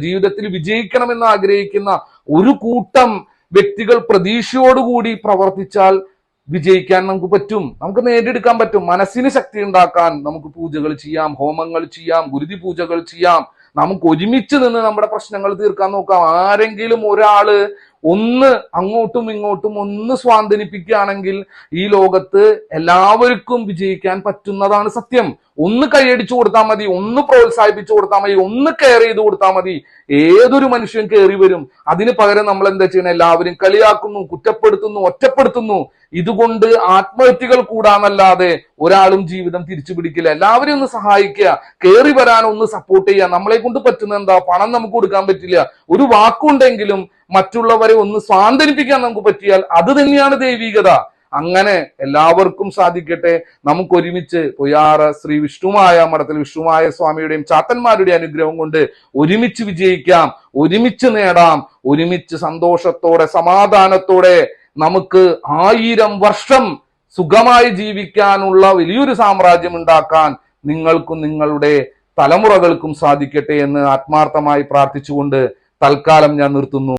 ജീവിതത്തിൽ വിജയിക്കണമെന്ന് ആഗ്രഹിക്കുന്ന ഒരു കൂട്ടം വ്യക്തികൾ പ്രതീക്ഷയോടുകൂടി പ്രവർത്തിച്ചാൽ വിജയിക്കാൻ നമുക്ക് പറ്റും. നമുക്ക് നേടിയെടുക്കാൻ പറ്റും. മനസ്സിന് ശക്തി ഉണ്ടാക്കാൻ നമുക്ക് പൂജകൾ ചെയ്യാം ഹോമങ്ങൾ ചെയ്യാം ഗുരുതി പൂജകൾ ചെയ്യാം. നമുക്ക് ഒരുമിച്ച് നിന്ന് നമ്മുടെ പ്രശ്നങ്ങൾ തീർക്കാൻ നോക്കാം. ആരെങ്കിലും ഒരാൾ ഒന്ന് അങ്ങോട്ടും ഇങ്ങോട്ടും ഒന്ന് സ്വാന്തനിപ്പിക്കുകയാണെങ്കിൽ ഈ ലോകത്ത് എല്ലാവർക്കും വിജയിക്കാൻ പറ്റുന്നതാണ് സത്യം. ഒന്ന് കൈയടിച്ചു കൊടുത്താൽ മതി ഒന്ന് പ്രോത്സാഹിപ്പിച്ചു കൊടുത്താൽ മതി ഒന്ന് കെയർ ചെയ്ത് കൊടുത്താൽ മതി. ഏതൊരു മനുഷ്യനും കയറി വരും. അതിന് പകരം നമ്മൾ എന്താ ചെയ്യണം? എല്ലാവരും കളിയാക്കുന്നു കുറ്റപ്പെടുത്തുന്നു ഒറ്റപ്പെടുത്തുന്നു. ഇതുകൊണ്ട് ആത്മഹത്യകൾ കൂടാന്നല്ലാതെ ഒരാളും ജീവിതം തിരിച്ചു പിടിക്കില്ല. എല്ലാവരും ഒന്ന് സഹായിക്കുക കയറി വരാൻ ഒന്ന് സപ്പോർട്ട് ചെയ്യുക. നമ്മളെ കൊണ്ട് പറ്റുന്ന എന്താ? പണം നമുക്ക് കൊടുക്കാൻ പറ്റില്ല. ഒരു വാക്കുണ്ടെങ്കിലും മറ്റുള്ളവരെ ഒന്ന് സ്വാന്തനിപ്പിക്കാൻ നമുക്ക് പറ്റിയാൽ അത് തന്നെയാണ് ദൈവികത. അങ്ങനെ എല്ലാവർക്കും സാധിക്കട്ടെ. നമുക്ക് ഒരുമിച്ച് പൊയ്യാറ് ശ്രീ വിഷ്ണുമായ മഠത്തിൽ വിഷ്ണുമായ സ്വാമിയുടെയും ചാത്തന്മാരുടെയും അനുഗ്രഹം കൊണ്ട് ഒരുമിച്ച് വിജയിക്കാം. ഒരുമിച്ച് നേടാം. ഒരുമിച്ച് സന്തോഷത്തോടെ സമാധാനത്തോടെ നമുക്ക് ആയിരം വർഷം സുഖമായി ജീവിക്കാനുള്ള വലിയൊരു സാമ്രാജ്യം ഉണ്ടാക്കാൻ നിങ്ങൾക്കും നിങ്ങളുടെ തലമുറകൾക്കും സാധിക്കട്ടെ എന്ന് ആത്മാർത്ഥമായി പ്രാർത്ഥിച്ചുകൊണ്ട് തൽക്കാലം ഞാൻ നിർത്തുന്നു.